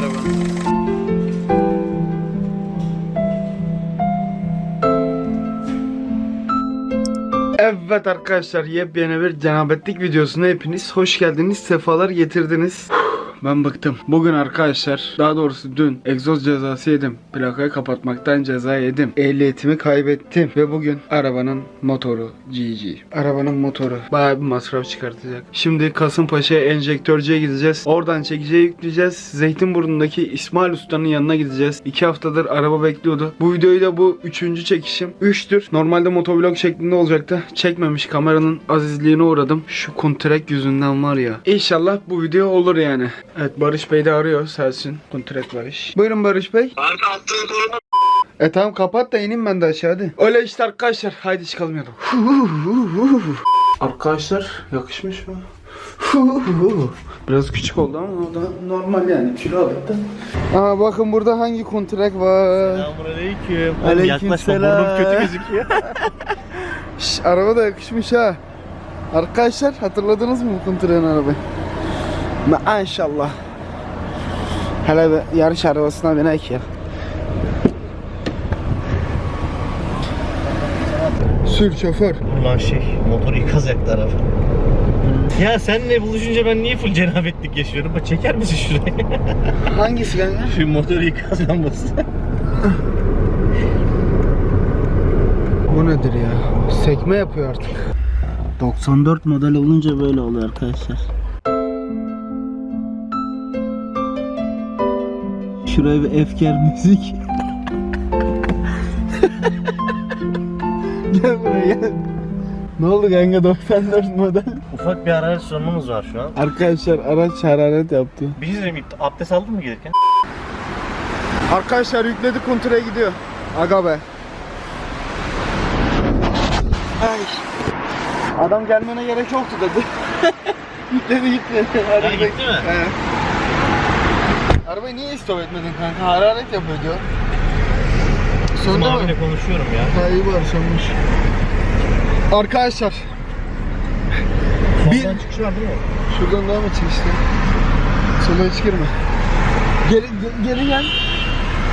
araba. Evet arkadaşlar yepyeni bir cenabetlik videosuna hepiniz hoş geldiniz sefalar getirdiniz ben bıktım. Bugün arkadaşlar daha doğrusu dün egzoz cezası yedim. Plakayı kapatmaktan ceza yedim. Ehliyetimi kaybettim. Ve bugün arabanın motoru GG. Arabanın motoru bayağı bir masraf çıkartacak. Şimdi Kasımpaşa'ya enjektörcüye gideceğiz. Oradan çekiciye yükleyeceğiz. Zeytinburnu'ndaki İsmail Usta'nın yanına gideceğiz. 2 haftadır araba bekliyordu. Bu videoyu da bu üçüncü çekişim. 3'tür. Normalde motovlog şeklinde olacaktı. Çekmemiş kameranın azizliğine uğradım. Şu kontrek yüzünden var ya. İnşallah bu video olur yani. Evet Barış Bey de arıyor Selsin. Kontrek Barış. Buyurun Barış Bey. Kanka attığın korona E tamam kapat da ineyim ben de aşağı hadi. Öyle işte arkadaşlar. Haydi çıkalım ya. Arkadaşlar yakışmış mı? Biraz küçük oldu ama o da normal yani kilo aldı. Aa bakın burada hangi kontrek var? Selamünaleyküm. Aleyküm Yaklaşma kötü gözüküyor. Şş, araba da yakışmış ha. Arkadaşlar hatırladınız mı bu kontreğin arabayı? Maşallah. Hele bir yarış arabasına binek ya. Sür şoför. Ulan şey motoru yıkaz yaktı araba. Ya senle buluşunca ben niye full cenabetlik yaşıyorum? Bak çeker misin şurayı? Hangisi kanka? Şu motoru yıkaz lambası. Bu nedir ya? Sekme yapıyor artık. 94 model olunca böyle oluyor arkadaşlar. Şuraya bir efkar müzik. Gel buraya gel. Ne oldu kanka 94 model? Ufak bir hararet sorunumuz var şu an. Arkadaşlar araç hararet yaptı. Bir şey söyleyeyim, abdest aldın mı gelirken? Arkadaşlar yükledi kontraya gidiyor. Aga be. Ay. Adam gelmene gerek yoktu dedi. yükledi gitti. Hadi Ha, gitti mi? He. Arabayı niye istop etmedin kanka? Hararet yapıyor diyor. Sonunda mı? abiyle konuşuyorum ya. Ha iyi var sönmüş. Arkadaşlar Bir- Soldan çıkış var değil mi? şuradan devam et işte. Sola hiç girme. Geri, ge- geri gel.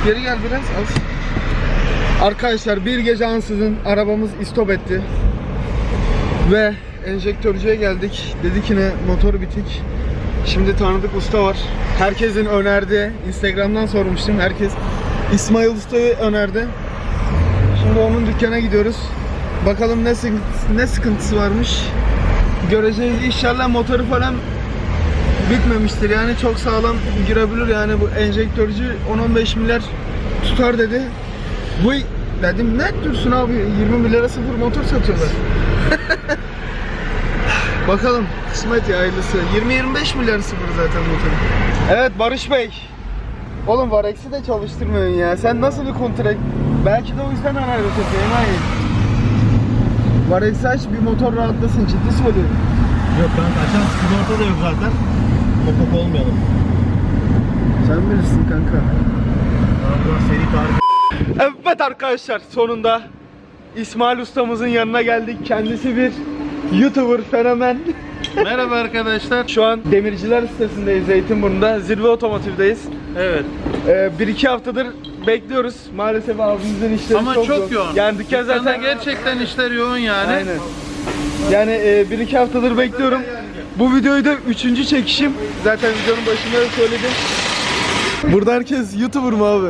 Geri gel biraz az. Arkadaşlar bir gece ansızın arabamız istop etti. Ve enjektörcüye geldik. Dedi ki ne motor bitik. Şimdi tanıdık usta var. Herkesin önerdiği, Instagram'dan sormuştum. Herkes İsmail Usta'yı önerdi. Şimdi onun dükkana gidiyoruz. Bakalım ne, sıkıntısı, ne sıkıntısı varmış. Göreceğiz. İnşallah motoru falan bitmemiştir. Yani çok sağlam girebilir. Yani bu enjektörcü 10-15 milyar tutar dedi. Bu dedim ne dursun abi 20 milyara sıfır motor satıyorlar. Bakalım kısmet ya hayırlısı. 20-25 milyar sıfır zaten motor. Evet Barış Bey. Oğlum Varex'i de çalıştırmıyorsun ya. Sen nasıl bir kontrak? Belki de o yüzden hararet yapıyor. Enayi. Varex'i aç bir motor rahatlasın. Ciddi söylüyorum. Yok kanka açan sigorta da yok zaten. Mokok olmayalım. Sen bilirsin kanka. Allah seri tarif Evet arkadaşlar sonunda İsmail ustamızın yanına geldik. Kendisi bir YouTuber fenomen. Merhaba arkadaşlar. Şu an demirciler sitesindeyiz Zeytinburnu'nda. Zirve Otomotiv'deyiz. Evet. Ee, bir iki haftadır bekliyoruz. Maalesef abimizin işleri Ama çok, çok yoğun. Yani dükkan Dükkanda zaten gerçekten işler yoğun yani. Aynen. Yani e, bir iki haftadır bekliyorum. Bu videoyu da üçüncü çekişim. Zaten videonun başında da söyledim. Burada herkes YouTuber mu abi?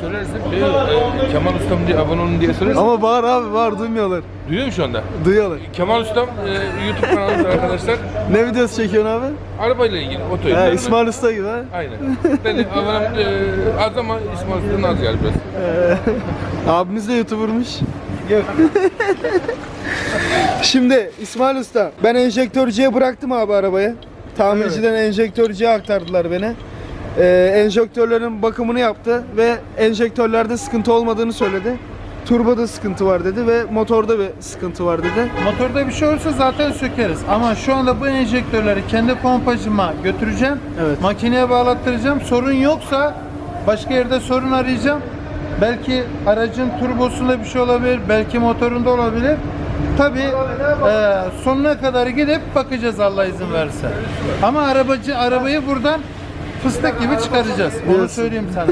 Söylersin. Ee, Kemal Ustam diye abone olun diye söylersin. Ama bağır abi bağır duymuyorlar. Duyuyor mu şu anda? Duyuyorlar. Kemal Ustam e, YouTube kanalımız arkadaşlar. Ne videosu çekiyorsun abi? Arabayla ilgili oto. Ha, Ben- İsmail Usta gibi ha. Aynen. Ben de abonem e, az ama İsmail Usta'nın az yani biraz. Abimiz de YouTuber'mış. Yok. Şimdi İsmail Usta ben enjektörcüye bıraktım abi arabayı. Tamirciden enjektörcüye aktardılar beni. Ee, enjektörlerin bakımını yaptı ve enjektörlerde sıkıntı olmadığını söyledi. Turboda sıkıntı var dedi ve motorda bir sıkıntı var dedi. Motorda bir şey olursa zaten sökeriz. Ama şu anda bu enjektörleri kendi pompacıma götüreceğim. Evet. Makineye bağlattıracağım. Sorun yoksa başka yerde sorun arayacağım. Belki aracın turbosunda bir şey olabilir. Belki motorunda olabilir. Tabii e, sonuna kadar gidip bakacağız Allah izin verirse. Ama arabacı arabayı buradan fıstık gibi çıkaracağız. Diyorsun. söyleyeyim sana.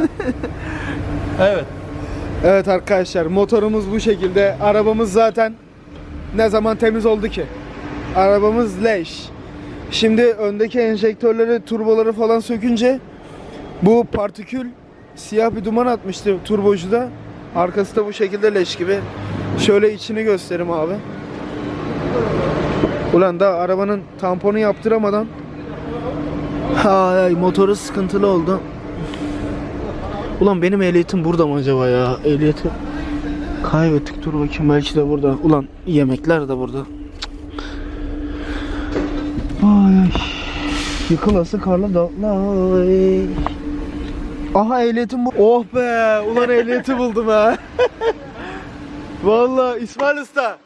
evet. Evet arkadaşlar motorumuz bu şekilde. Arabamız zaten ne zaman temiz oldu ki? Arabamız leş. Şimdi öndeki enjektörleri, turboları falan sökünce bu partikül siyah bir duman atmıştı turbocuda. Arkası da bu şekilde leş gibi. Şöyle içini göstereyim abi. Ulan da arabanın tamponu yaptıramadan Ay motoru sıkıntılı oldu. Ulan benim ehliyetim burada mı acaba ya? Ehliyeti kaybettik. Dur bakayım belki de burada. Ulan yemekler de burada. Ay. Yıkılası karlı dağlar. Aha ehliyetim bu. Oh be. Ulan ehliyeti buldum ha. Vallahi İsmail Usta.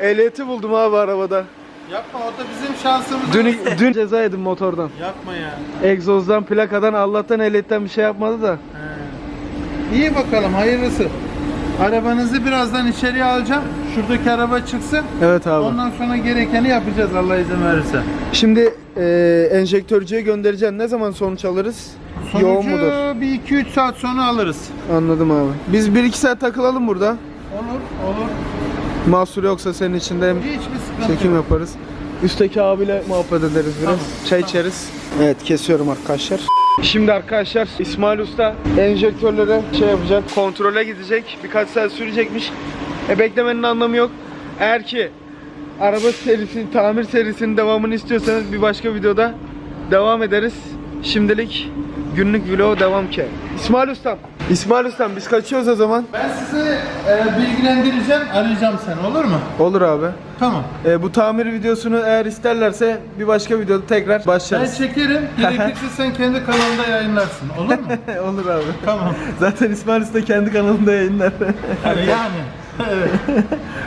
Ehliyeti buldum abi arabada. Yapma o da bizim şansımız. Dün, dün ceza yedim motordan. Yapma ya. Egzozdan, plakadan, Allah'tan ehliyetten bir şey yapmadı da. He. İyi bakalım hayırlısı. Arabanızı birazdan içeriye alacağım. Şuradaki araba çıksın. Evet abi. Ondan sonra gerekeni yapacağız Allah izin verirse. Şimdi e, enjektörcüye göndereceğim. Ne zaman sonuç alırız? Yoğun Sonucu mudur? bir 2-3 saat sonra alırız. Anladım abi. Biz 1-2 saat takılalım burada. Olur, olur. Mahsur yoksa senin için de hem çekim yok. yaparız. Üstteki abiyle muhabbet ederiz biraz. Tamam, Çay tamam. içeriz. Evet kesiyorum arkadaşlar. Şimdi arkadaşlar İsmail Usta enjektörlere şey yapacak, kontrole gidecek. Birkaç saat sürecekmiş. E beklemenin anlamı yok. Eğer ki araba serisi, tamir serisinin devamını istiyorsanız bir başka videoda devam ederiz. Şimdilik günlük vlog devam ki. İsmail Ustam. İsmail Ustam biz kaçıyoruz o zaman. Ben sizi e, bilgilendireceğim, arayacağım seni olur mu? Olur abi. Tamam. E, bu tamir videosunu eğer isterlerse bir başka videoda tekrar Ben başlarız. çekerim, gerekirse sen kendi kanalında yayınlarsın. Olur mu? Olur abi. tamam. Zaten İsmail Usta kendi kanalında yayınlar. Yani. Evet.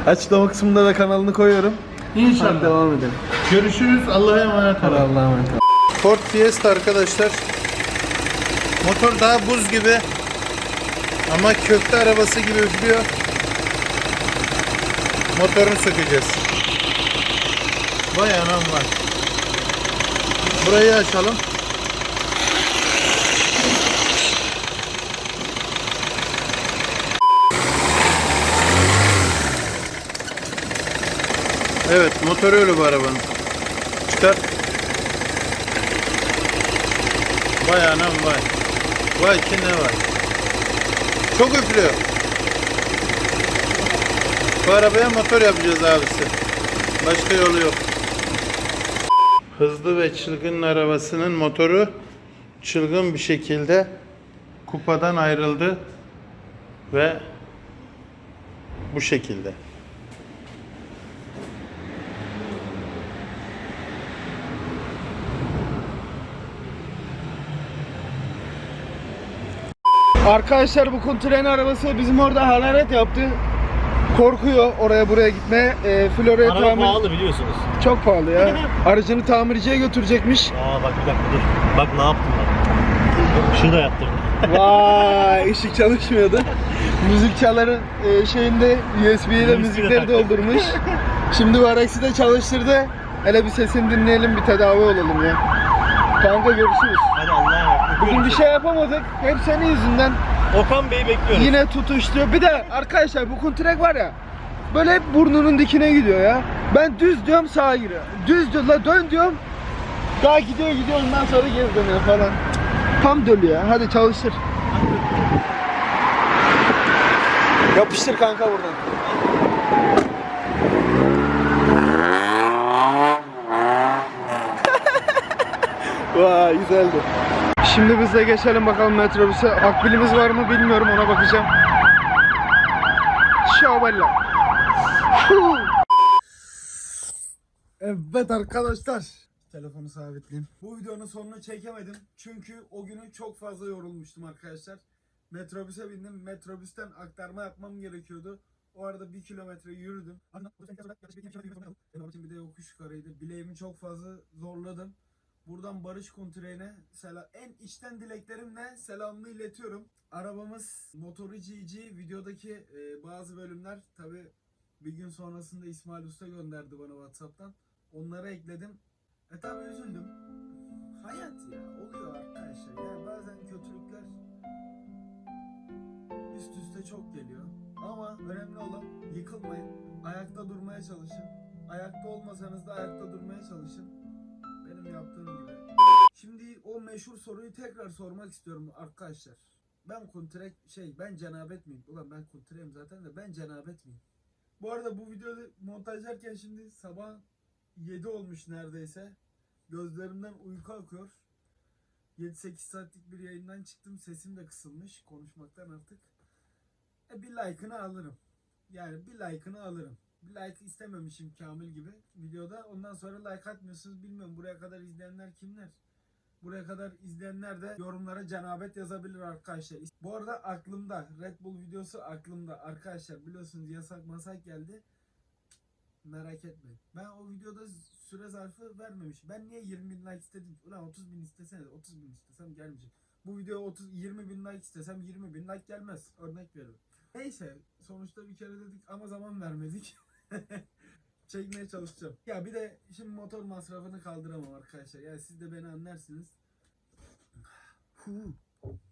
Açıklama kısmında da kanalını koyuyorum. Hadi İnşallah. devam edelim. Görüşürüz. Allah'a emanet olun. Allah'a emanet Ford Fiesta arkadaşlar. Motor daha buz gibi. Ama köfte arabası gibi üflüyor. Motorunu sökeceğiz. Vay anam var. Burayı açalım. Evet motoru öyle bu arabanın. Çıkar. Vay anam vay. Vay ki ne var. Çok üflüyor. Bu arabaya motor yapacağız abisi. Başka yolu yok. Hızlı ve çılgın arabasının motoru çılgın bir şekilde kupadan ayrıldı ve bu şekilde. Arkadaşlar bu kontren arabası bizim orada hararet yaptı. Korkuyor oraya buraya gitmeye. E, Florya'ya Araba tamir... pahalı biliyorsunuz. Çok pahalı ya. Aracını tamirciye götürecekmiş. Aa bak bir dakika dur. Bak ne yaptım bak. Şunu da yaptırdım. Vay ışık çalışmıyordu. Müzik çaların e, şeyinde USB ile müzikleri doldurmuş. Şimdi bu de çalıştırdı. Hele bir sesini dinleyelim bir tedavi olalım ya. Kanka görüşürüz. Bugün bir şey yapamadık. Hep senin yüzünden. Okan Bey'i bekliyoruz. Yine tutuştu. Bir de arkadaşlar bu kuntrek var ya. Böyle hep burnunun dikine gidiyor ya. Ben düz diyorum sağa giriyor. Düz diyor la dön diyorum. Daha gidiyor gidiyor ondan sonra geri dönüyor falan. Tam dölü ya. Hadi çalıştır. Yapıştır kanka buradan. Vay güzeldi. Şimdi biz de geçelim bakalım metrobüse. Akbilimiz var mı bilmiyorum ona bakacağım. Şabella. Evet arkadaşlar. Telefonu sabitleyeyim. Bu videonun sonunu çekemedim. Çünkü o günü çok fazla yorulmuştum arkadaşlar. Metrobüse bindim. Metrobüsten aktarma yapmam gerekiyordu. O arada bir kilometre yürüdüm. Bir de yokuş yukarıydı. Bileğimi çok fazla zorladım. Buradan Barış Kontre'ne selam en içten dileklerimle selamını iletiyorum. Arabamız motoru GG videodaki e, bazı bölümler tabi bir gün sonrasında İsmail Usta gönderdi bana Whatsapp'tan. Onları ekledim. E tabi üzüldüm. hayat ya oluyor arkadaşlar. Yani bazen kötülükler üst üste çok geliyor. Ama önemli olan yıkılmayın. Ayakta durmaya çalışın. Ayakta olmasanız da ayakta durmaya çalışın. Benim yaptığım. Şimdi o meşhur soruyu tekrar sormak istiyorum arkadaşlar. Ben kontre şey ben cenabet miyim? Ulan ben kontreyim zaten de ben cenabet miyim? Bu arada bu videoyu montajlarken şimdi sabah 7 olmuş neredeyse. Gözlerimden uyku akıyor. 7-8 saatlik bir yayından çıktım. Sesim de kısılmış konuşmaktan artık. E bir like'ını alırım. Yani bir like'ını alırım. Bir like istememişim Kamil gibi videoda. Ondan sonra like atmıyorsunuz. Bilmiyorum buraya kadar izleyenler kimler? Buraya kadar izleyenler de yorumlara cenabet yazabilir arkadaşlar. Bu arada aklımda Red Bull videosu aklımda arkadaşlar biliyorsunuz yasak masak geldi. Merak etmeyin. Ben o videoda süre zarfı vermemişim. Ben niye 20 bin like istedim? Ulan 30 bin istesene 30 bin istesem gelmeyecek. Bu video 30 20 bin like istesem 20 bin like gelmez. Örnek veriyorum. Neyse sonuçta bir kere dedik ama zaman vermedik. Çekmeye çalışacağım. Ya bir de şimdi motor masrafını kaldıramam arkadaşlar. Yani siz de beni anlarsınız.